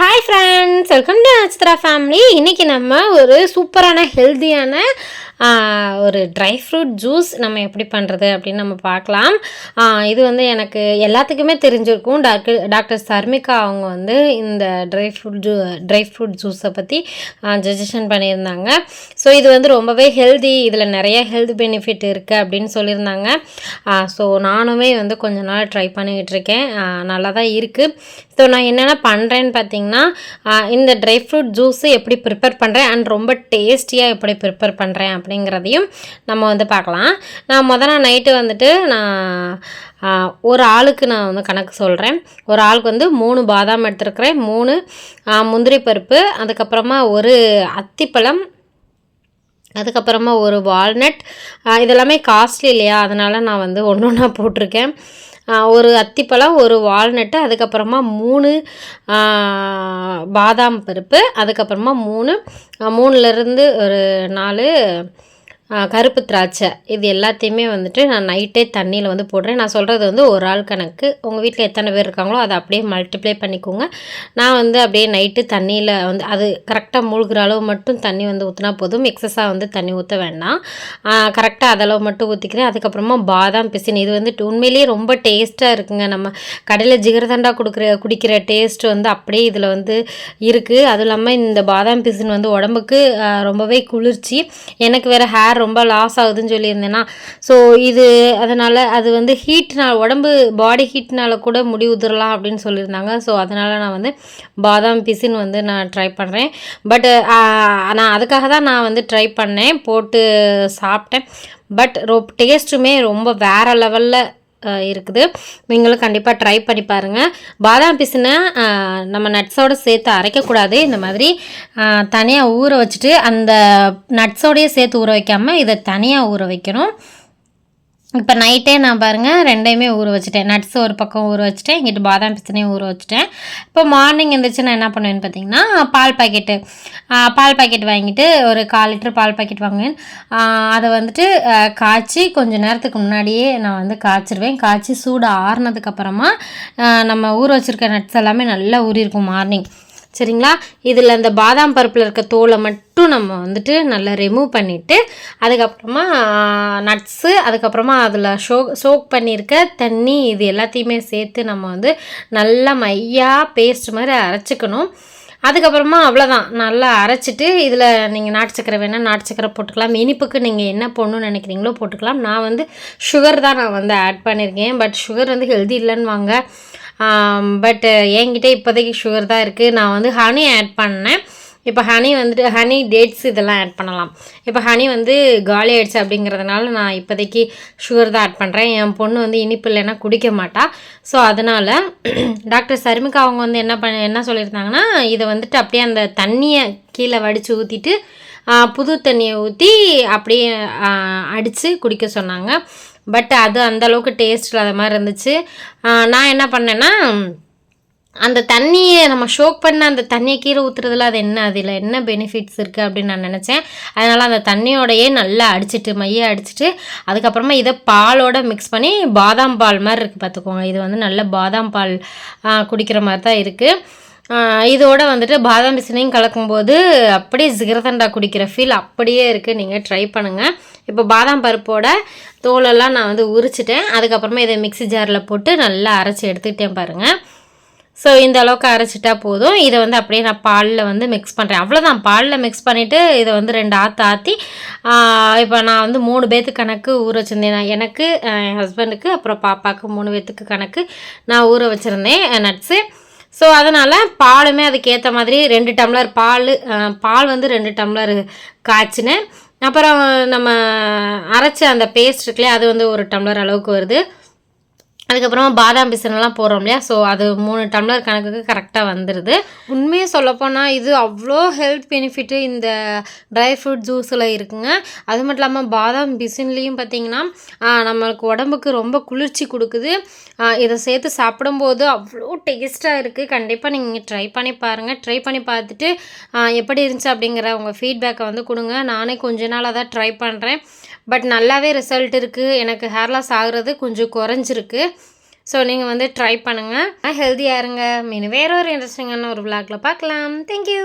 Hi friends welcome to Natchathira family இன்றைக்கி நம்ம ஒரு சூப்பரான ஹெல்த்தியான ஒரு ட்ரை ஃப்ரூட் ஜூஸ் நம்ம எப்படி பண்ணுறது அப்படின்னு நம்ம பார்க்கலாம். இது வந்து எனக்கு எல்லாத்துக்குமே தெரிஞ்சிருக்கும். டாக்டர் டாக்டர் சர்மிகா அவங்க வந்து இந்த dry fruit juice dry fruit ஜூஸை பற்றி சஜஷன் பண்ணியிருந்தாங்க. ஸோ இது வந்து ரொம்பவே ஹெல்தி இதில் நிறைய ஹெல்த் பெனிஃபிட் இருக்குது அப்படின்னு சொல்லியிருந்தாங்க. ஸோ நானுமே வந்து கொஞ்ச நாள் ட்ரை பண்ணிக்கிட்டு இருக்கேன். நல்லா தான் இருக்குது ஸோ நான் என்னென்ன பண்ணுறேன்னு பார்த்தீங்கன்னா இந்த ட்ரை ஃப்ரூட் ஜூஸு எப்படி ப்ரிப்பேர் பண்ணுறேன் அண்ட் ரொம்ப டேஸ்டியாக எப்படி ப்ரிப்பேர் பண்ணுறேன் அப்படிங்கிறதையும் நம்ம வந்து பார்க்கலாம். நான் முதல்ல நைட்டு வந்துட்டு நான் ஒரு ஆளுக்கு நான் வந்து கணக்கு சொல்கிறேன் ஒரு ஆளுக்கு வந்து மூணு பாதாம் எடுத்துருக்கிறேன். மூணு முந்திரி பருப்பு அதுக்கப்புறமா ஒரு அத்திப்பழம் அதுக்கப்புறமா ஒரு வால்நட் இதெல்லாமே காஸ்ட்லி இல்லையா? அதனால் நான் வந்து ஒன்று ஒன்றா போட்டிருக்கேன். ஒரு அத்திப்பழம் ஒரு வால்நட்டு அதுக்கப்புறமா மூணு பாதாம் பருப்பு அதுக்கப்புறமா மூணு மூணுலேருந்து ஒரு நாலு கருப்பு திராட்சை. இது எல்லாத்தையுமே வந்துட்டு நான் நைட்டே தண்ணியில் வந்து போடுறேன். நான் சொல்கிறது வந்து ஒரு ஆள் கணக்கு. உங்கள் வீட்டில் எத்தனை பேர் இருக்காங்களோ அதை அப்படியே மல்டிப்ளை பண்ணிக்கோங்க. நான் வந்து அப்படியே நைட்டு தண்ணியில் வந்து அது கரெக்டாக மூழ்கிற அளவு மட்டும் தண்ணி வந்து ஊற்றினா போதும். எக்ஸஸாக வந்து தண்ணி ஊற்ற வேண்டாம். கரெக்டாக அதளவு மட்டும் ஊற்றிக்கிறேன் அதுக்கப்புறமா பாதாம் பிசின். இது வந்துட்டு உண்மையிலேயே ரொம்ப டேஸ்ட்டாக இருக்குங்க. நம்ம கடையில் ஜிகர்தண்டா கொடுக்குற குடிக்கிற டேஸ்ட் வந்து அப்படியே இதில் வந்து இருக்குது அதுவும் இல்லாமல் இந்த பாதாம் பிசின் வந்து உடம்புக்கு ரொம்பவே குளிர்ச்சி. எனக்கு வேறு ஹேர் ரொம்ப லாஸ் ஆகுதுன்னு சொல்லியிருந்தேன்னா ஸோ இது அதனால் அது வந்து ஹீட்னால் உடம்பு பாடி ஹீட்னால் கூட முடி உதிரலாம் அப்படின்னு சொல்லியிருந்தாங்க. ஸோ அதனால் நான் வந்து பாதாம் பிசின் வந்து நான் ட்ரை பண்ணுறேன் பட் நான் அதுக்காக தான் நான் வந்து ட்ரை பண்ணேன். போட்டு சாப்பிட்டேன். பட் ரொ டேஸ்ட்டுமே ரொம்ப வேறு லெவலில் இருக்குது. நீங்களும் கண்டிப்பாக ட்ரை பண்ணி பாருங்கள் பாதாம் பிசினை நம்ம நட்ஸோடு சேர்த்து அரைக்கக்கூடாது. இந்த மாதிரி தனியாக ஊற வச்சுட்டு அந்த நட்ஸோடையே சேர்த்து ஊற வைக்காமல் இதை தனியாக ஊற வைக்கணும். இப்போ நைட்டே நான் பாருங்கள் ரெண்டையுமே ஊற வச்சுட்டேன். நட்ஸ் ஒரு பக்கம் ஊற வச்சுட்டேன் இங்கிட்டு பாதாம் பிஸ்தனையும் ஊற வச்சுட்டேன். இப்போ மார்னிங் எழுந்திரிச்சு நான் என்ன பண்ணுவேன்னு பார்த்தீங்கன்னா பால் பாக்கெட்டு பால் பாக்கெட் வாங்கிட்டு ஒரு கால் லிட்டர் பால் பாக்கெட் வாங்குவேன். அதை வந்துட்டு காய்ச்சி கொஞ்சம் நேரத்துக்கு முன்னாடியே நான் வந்து காய்ச்சிருவேன். காய்ச்சி சூடு ஆறுனதுக்கப்புறமா நம்ம ஊற வச்சுருக்க நட்ஸ் எல்லாமே நல்லா ஊறியிருக்கும் மார்னிங் சரிங்களா? இதில் இந்த பாதாம் பருப்பில் இருக்க தோலை மட்டும் நம்ம வந்துட்டு நல்லா ரிமூவ் பண்ணிவிட்டு அதுக்கப்புறமா நட்ஸு அதுக்கப்புறமா அதில் ஷோ சோக் பண்ணியிருக்க தண்ணி இது எல்லாத்தையுமே சேர்த்து நம்ம வந்து நல்லா மையாக பேஸ்ட் மாதிரி அரைச்சிக்கணும். அதுக்கப்புறமா அவ்வளோதான் நல்லா அரைச்சிட்டு இதில் நீங்கள் நாட்டு சக்கரை வேணால் நாட்டு சக்கரை போட்டுக்கலாம். இனிப்புக்கு நீங்கள் என்ன போடணும்னு நினைக்கிறீங்களோ போட்டுக்கலாம். நான் வந்து சுகர் தான் நான் வந்து ஆட் பண்ணியிருக்கேன். பட் சுகர் வந்து ஹெல்தி இல்லைன்னு வாங்க பட்டு என்கிட்ட இப்போதைக்கு சுகர் தான் இருக்குது நான் வந்து ஹனி ஆட் பண்ணேன். இப்போ ஹனி வந்துட்டு ஹனி டேட்ஸ் இதெல்லாம் ஆட் பண்ணலாம். இப்போ ஹனி வந்து காலி ஆயிடுச்சு அப்படிங்கிறதுனால நான் இப்போதைக்கு சுகர் தான் ஆட் பண்ணுறேன் என் பொண்ணு வந்து இனிப்பு இல்லைன்னா குடிக்க மாட்டா. ஸோ அதனால் டாக்டர் சர்மிகா அவங்க வந்து என்ன பண்ண என்ன சொல்லியிருந்தாங்கன்னா இதை வந்துட்டு அப்படியே அந்த தண்ணியை கீழே வடித்து ஊற்றிட்டு புது தண்ணியை ஊற்றி அப்படியே அடித்து குடிக்க சொன்னாங்க. பட் அது அந்தளவுக்கு டேஸ்ட் இல்லாத மாதிரி இருந்துச்சு. நான் என்ன பண்ணேன்னா அந்த தண்ணியை நம்ம ஷோக் பண்ண அந்த தண்ணியை கீழே ஊற்றுறதுல அது என்ன அதில் என்ன பெனிஃபிட்ஸ் இருக்குது அப்படின்னு நான் நினச்சேன். அதனால் அந்த தண்ணியோடையே நல்லா அடிச்சிட்டு மைய அடிச்சிட்டு அதுக்கப்புறமா இதை பாலோட மிக்ஸ் பண்ணி பாதாம் பால் மாதிரி இருக்குது பார்த்துக்கோங்க. இது வந்து நல்ல பாதாம் பால் குடிக்கிற மாதிரி தான் இருக்குது இதோட வந்துட்டு பாதாம் பிசினையும் கலக்கும்போது அப்படியே ஜிகரதண்டா குடிக்கிற ஃபீல் அப்படியே இருக்குது நீங்கள் ட்ரை பண்ணுங்கள் இப்போ பாதாம் பருப்போட தோலெல்லாம் நான் வந்து உரிச்சிட்டேன். அதுக்கப்புறமா இதை மிக்ஸி ஜாரில் போட்டு நல்லா அரைச்சி எடுத்துக்கிட்டேன் பாருங்கள் ஸோ இந்த அளவுக்கு அரைச்சிட்டா போதும். இதை வந்து அப்படியே நான் பாலில் வந்து மிக்ஸ் பண்ணுறேன் அவ்வளோதான் பாலில் மிக்ஸ் பண்ணிவிட்டு இதை வந்து ரெண்டு ஆற்று ஆற்றி இப்போ நான் வந்து மூணு பேர்த்துக்கு கணக்கு ஊற வச்சுருந்தேன். நான் எனக்கு என் ஹஸ்பண்டுக்கு அப்புறம் பாப்பாவுக்கு மூணு பேத்துக்கு கணக்கு நான் ஊற வச்சுருந்தேன் நட்ஸு ஸோ அதனால் பாலுமே அதுக்கேற்ற மாதிரி ரெண்டு டம்ளர் பால் பால் வந்து ரெண்டு டம்ளர் காய்ச்சினேன். அப்புறம் நம்ம அரைச்ச அந்த பேஸ்ட் இருக்குல்லையே அது வந்து ஒரு டம்ளர் அளவுக்கு வருது. அதுக்கப்புறமா பாதாம் பிசனெல்லாம் போடுறோம் இல்லையா? ஸோ அது மூணு டம்ளர் கணக்குக்கு கரெக்டாக வந்துடுது உண்மையை சொல்லப்போனால் இது அவ்வளோ ஹெல்த் பெனிஃபிட்டு இந்த ட்ரை ஃப்ரூட் ஜூஸில் இருக்குங்க. அது மட்டும் இல்லாமல் பாதாம் பிசின்லேயும் பார்த்தீங்கன்னா நம்மளுக்கு உடம்புக்கு ரொம்ப குளிர்ச்சி கொடுக்குது. இதை சேர்த்து சாப்பிடும்போது அவ்வளோ டேஸ்ட்டாக இருக்குது கண்டிப்பாக நீங்கள் ட்ரை பண்ணி பாருங்கள் ட்ரை பண்ணி பார்த்துட்டு எப்படி இருந்துச்சு அப்படிங்கிற உங்கள் ஃபீட்பேக்கை வந்து கொடுங்க. நானே கொஞ்ச நாளாக தான் ட்ரை பண்ணுறேன் பட் நல்லாவே ரிசல்ட் இருக்குது எனக்கு ஹேர் லாஸ் ஆகுறது கொஞ்சம் குறைஞ்சிருக்கு. ஸோ நீங்கள் வந்து ட்ரை பண்ணுங்கள் ஹெல்த்தியாக இருங்க. மீன் வேற ஒரு இன்ட்ரெஸ்டிங்கான ஒரு விளாகில் பார்க்கலாம். தேங்க்யூ